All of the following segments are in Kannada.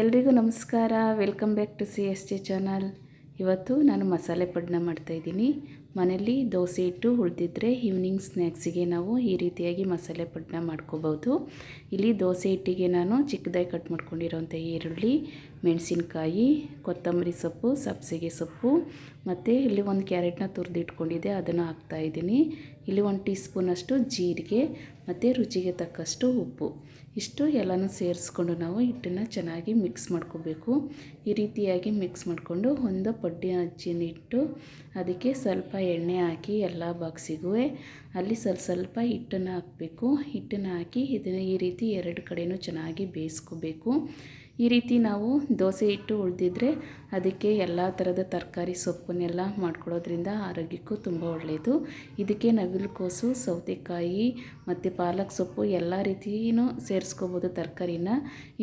ಎಲ್ರಿಗೂ ನಮಸ್ಕಾರ. Welcome back to C S T channel. ಇವತ್ತು ನಾನು ಮಸಾಲೆ ಪಡ್ನ ಮಾಡ್ತಾಯಿದ್ದೀನಿ ಮನೇಲಿ ದೋಸೆ ಇಟ್ಟು ಉಳಿದಿದ್ರೆ ಈವ್ನಿಂಗ್ ಸ್ನ್ಯಾಕ್ಸಿಗೆ ನಾವು ಈ ರೀತಿಯಾಗಿ ಮಸಾಲೆ ಪಡ್ನ ಮಾಡ್ಕೋಬೋದು. ಇಲ್ಲಿ ದೋಸೆ ಹಿಟ್ಟಿಗೆ ನಾನು ಚಿಕ್ಕದಾಗಿ ಕಟ್ ಮಾಡ್ಕೊಂಡಿರೋಂಥ ಈರುಳ್ಳಿ, ಮೆಣಸಿನ್ಕಾಯಿ, ಕೊತ್ತಂಬರಿ ಸೊಪ್ಪು, ಸಬ್ಸಿಗೆ ಸೊಪ್ಪು ಮತ್ತು ಇಲ್ಲಿ ಒಂದು ಕ್ಯಾರೆಟ್ನ ತುರಿದು ಇಟ್ಕೊಂಡಿದ್ದೆ, ಅದನ್ನು ಹಾಕ್ತಾಯಿದ್ದೀನಿ ಇಲ್ಲಿ ಒಂದು ಟೀ ಸ್ಪೂನಷ್ಟು ಜೀರಿಗೆ ಮತ್ತು ರುಚಿಗೆ ತಕ್ಕಷ್ಟು ಉಪ್ಪು. ಇಷ್ಟು ಎಲ್ಲನೂ ಸೇರಿಸ್ಕೊಂಡು ನಾವು ಹಿಟ್ಟನ್ನು ಚೆನ್ನಾಗಿ ಮಿಕ್ಸ್ ಮಾಡ್ಕೋಬೇಕು. ಈ ರೀತಿಯಾಗಿ ಮಿಕ್ಸ್ ಮಾಡಿಕೊಂಡು ಒಂದು ಪಡ್ಡಿ ಹಚ್ಚಿನಿಟ್ಟು ಅದಕ್ಕೆ ಸ್ವಲ್ಪ ಎಣ್ಣೆ ಹಾಕಿ ಎಲ್ಲ ಬಾಕ್ಸಿಗೂ, ಅಲ್ಲಿ ಸ್ವಲ್ಪ ಸ್ವಲ್ಪ ಹಿಟ್ಟನ್ನು ಹಾಕಬೇಕು. ಹಿಟ್ಟನ್ನು ಹಾಕಿ ಇದನ್ನು ಈ ರೀತಿ ಎರಡು ಕಡೆಯೂ ಚೆನ್ನಾಗಿ ಬೇಯಿಸ್ಕೋಬೇಕು. ಈ ರೀತಿ ನಾವು ದೋಸೆ ಹಿಟ್ಟು ಉಳಿದಿದ್ರೆ ಅದಕ್ಕೆ ಎಲ್ಲ ಥರದ ತರಕಾರಿ ಸೊಪ್ಪನ್ನೆಲ್ಲ ಮಾಡ್ಕೊಳ್ಳೋದ್ರಿಂದ ಆರೋಗ್ಯಕ್ಕೂ ತುಂಬ ಒಳ್ಳೆಯದು. ಇದಕ್ಕೆ ನವಿಲುಕೋಸು, ಸೌತೆಕಾಯಿ ಮತ್ತು ಪಾಲಕ್ ಸೊಪ್ಪು ಎಲ್ಲ ರೀತಿಯೂ ಸೇರಿಸ್ಕೋಬೋದು ತರಕಾರಿನ.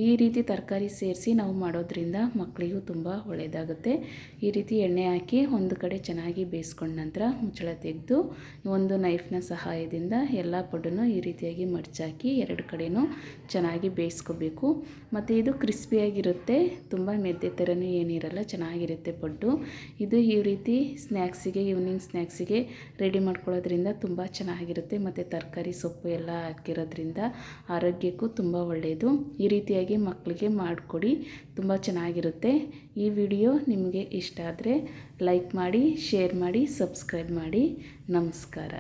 ಈ ರೀತಿ ತರಕಾರಿ ಸೇರಿಸಿ ನಾವು ಮಾಡೋದ್ರಿಂದ ಮಕ್ಕಳಿಗೂ ತುಂಬ ಒಳ್ಳೆಯದಾಗುತ್ತೆ. ಈ ರೀತಿ ಎಣ್ಣೆ ಹಾಕಿ ಒಂದು ಕಡೆ ಚೆನ್ನಾಗಿ ಬೇಯಿಸ್ಕೊಂಡ ನಂತರ ಮುಚ್ಚಳ ತೆಗೆದು ಒಂದು ನೈಫ್ನ ಸಹಾಯದಿಂದ ಎಲ್ಲ ಪಡ್ಡನ್ನು ಈ ರೀತಿಯಾಗಿ ಮಡ್ಚಾಕಿ ಎರಡು ಕಡೆಯೂ ಚೆನ್ನಾಗಿ ಬೇಯಿಸ್ಕೋಬೇಕು. ಮತ್ತು ಇದು ಕ್ರಿಸ್ಪಿಯಾಗಿರುತ್ತೆ, ತುಂಬ ಮೆದ್ದೆ ಥರನೇ ಏನಿರಲ್ಲ, ಚೆನ್ನಾಗಿರುತ್ತೆ ಪಡ್ಡು. ಇದು ಈ ರೀತಿ ಸ್ನ್ಯಾಕ್ಸಿಗೆ, ಈವ್ನಿಂಗ್ ಸ್ನ್ಯಾಕ್ಸಿಗೆ ರೆಡಿ ಮಾಡ್ಕೊಳ್ಳೋದ್ರಿಂದ ತುಂಬ ಚೆನ್ನಾಗಿರುತ್ತೆ. ಮತ್ತು ತರಕಾರಿ, ಸೊಪ್ಪು ಎಲ್ಲ ಹಾಕಿರೋದ್ರಿಂದ ಆರೋಗ್ಯಕ್ಕೂ ತುಂಬ ಒಳ್ಳೆಯದು. ಈ ರೀತಿಯಾಗಿ ಮಕ್ಕಳಿಗೆ ಮಾಡಿಕೊಡಿ, ತುಂಬ ಚೆನ್ನಾಗಿರುತ್ತೆ. ಈ ವಿಡಿಯೋ ನಿಮಗೆ ಇಷ್ಟ ಆದರೆ ಲೈಕ್ ಮಾಡಿ, ಶೇರ್ ಮಾಡಿ, ಸಬ್ಸ್ಕ್ರೈಬ್ ಮಾಡಿ. ನಮಸ್ಕಾರ.